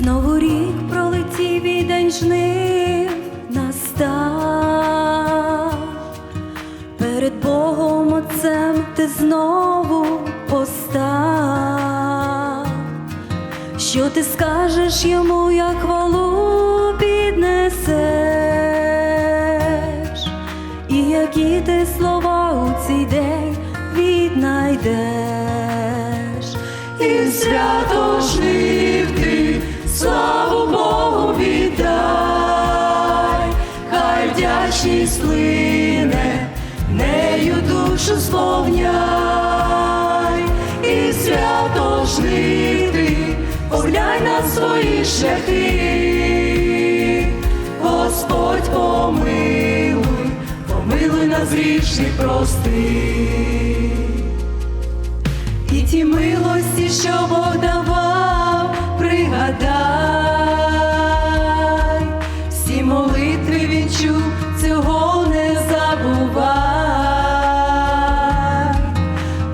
Знову рік пролетів і день жнив настав, перед Богом Отцем ти знову постав, що ти скажеш йому, як хвалу піднесеш, і які ти слова у цей день віднайдеш, і свято жив славу Богу віддай, хай вдячність лине, нею душу сповняй, і свято жив ти, поглянь на свої шляхи, Господь помилуй, помилуй нас грішних прости. І ті милості, що Бог давав, пригадай, всі молитви він чув, цього не забувай,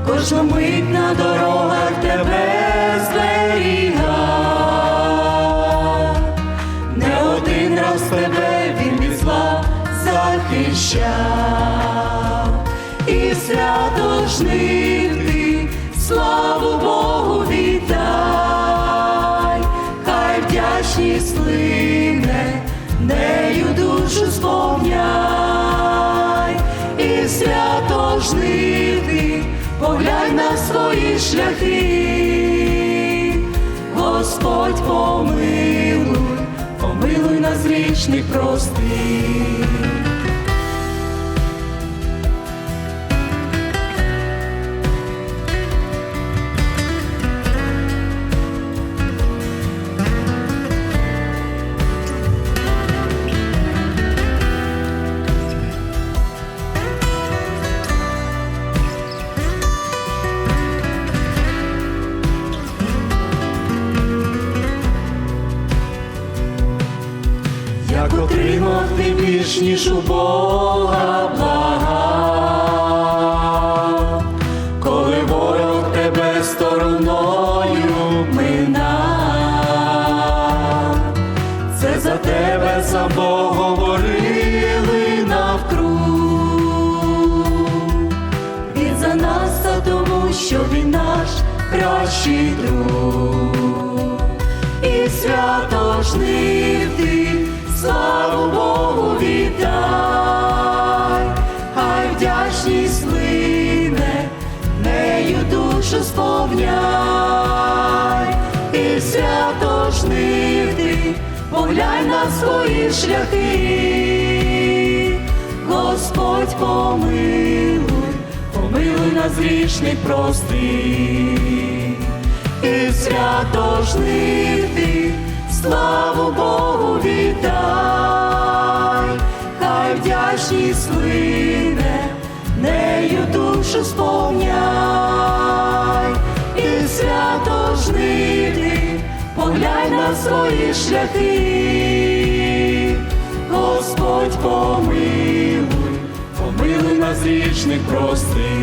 кожну мить на дорогах тебе зберігав, не один раз тебе він від зла захищав, і свято жнив ти, славу поглянь на свої шляхи, Господь помилуй, помилуй нас грішних прости. Ти більш ніж у Бога блага, коли ворог тебе стороною минав, це за тебе за Бог говорили навкруг. Він за нас, а тому, що він наш кращий друг. І свято жнив ти, славу Богу віддай, хай вдячність лине, нею душу сповняй, і свято жнив ти, поглянь на свої шляхи, Господь помилуй, помилуй нас грішних прости і свято жнити, славу Богу поглянь на свої шляхи, Господь помилуй, помилуй нас річних прости.